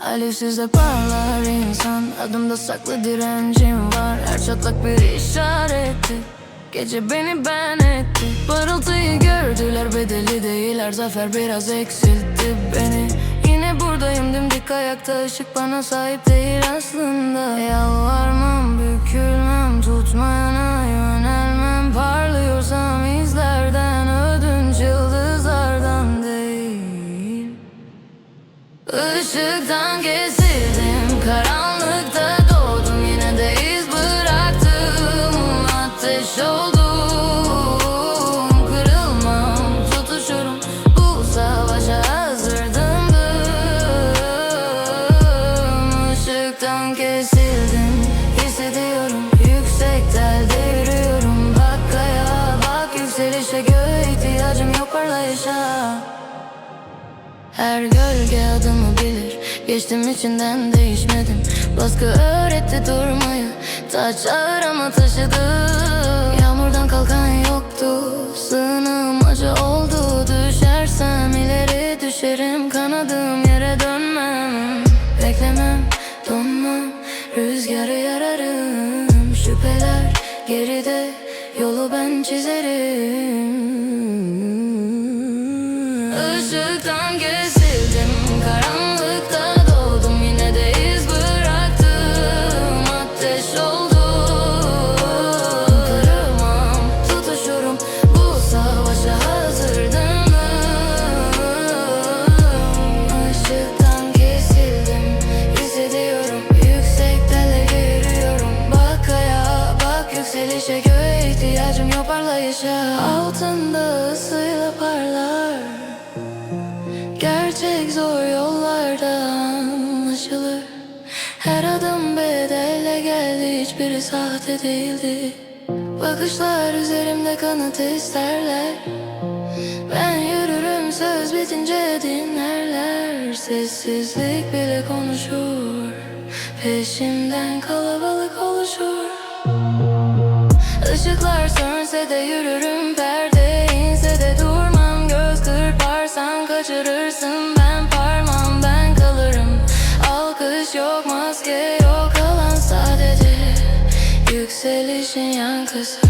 Alevsiz de parlar insan. Adımda saklı direncim var. Her çatlak bir işaretti Gece beni ben etti. Parıltıyı gördüler bedeli değil Her zafer biraz eksiltti beni. Yine buradayım dimdik ayakta. Işık bana sahip değil aslında Işıktan kesildim Karanlıkta doğdum. Yine de iz bıraktım Ateş oldum. Kırılmam tutuşurum. Bu savaşa hazırdım. Işıktan kesildim her gölge adımı bilir. Geçtim içinden değişmedim. Baskı öğretti durmayı. Taç ağır ama taşıdım Yağmurdan kalkan yoktu. Sığınım acı oldu. Düşersem ileri düşerim. Kanadığım yere dönmem. Beklemem, donmam. Rüzgarı yararım. Şüpheler geride. Yolu ben çizerim Işıktan kesildim Karanlıkta doğdum. Yine de iz bıraktım Ateş oldum Kırılmam Tutuşurum. Bu savaşa hazırdım. Işıktan kesildim Hissediyorum. Yüksek tele yürüyorum. Bak bak yükselişe. Göğe ihtiyacım yok parlayışa. Altında ısıyla parlar Gerçek zor yollarda anlaşılır. Her adım bedelle geldi hiçbiri sahte değildi. Bakışlar üzerimde kanıt isterler. Ben yürürüm söz bitince dinlerler. Sessizlik bile konuşur Peşimden kalabalık oluşur. Işıklar sönse de yürürüm perde Şaşırırsın ben parmağım ben kalırım. Alkış yok maske yok alan sadece Yükselişin yankısı.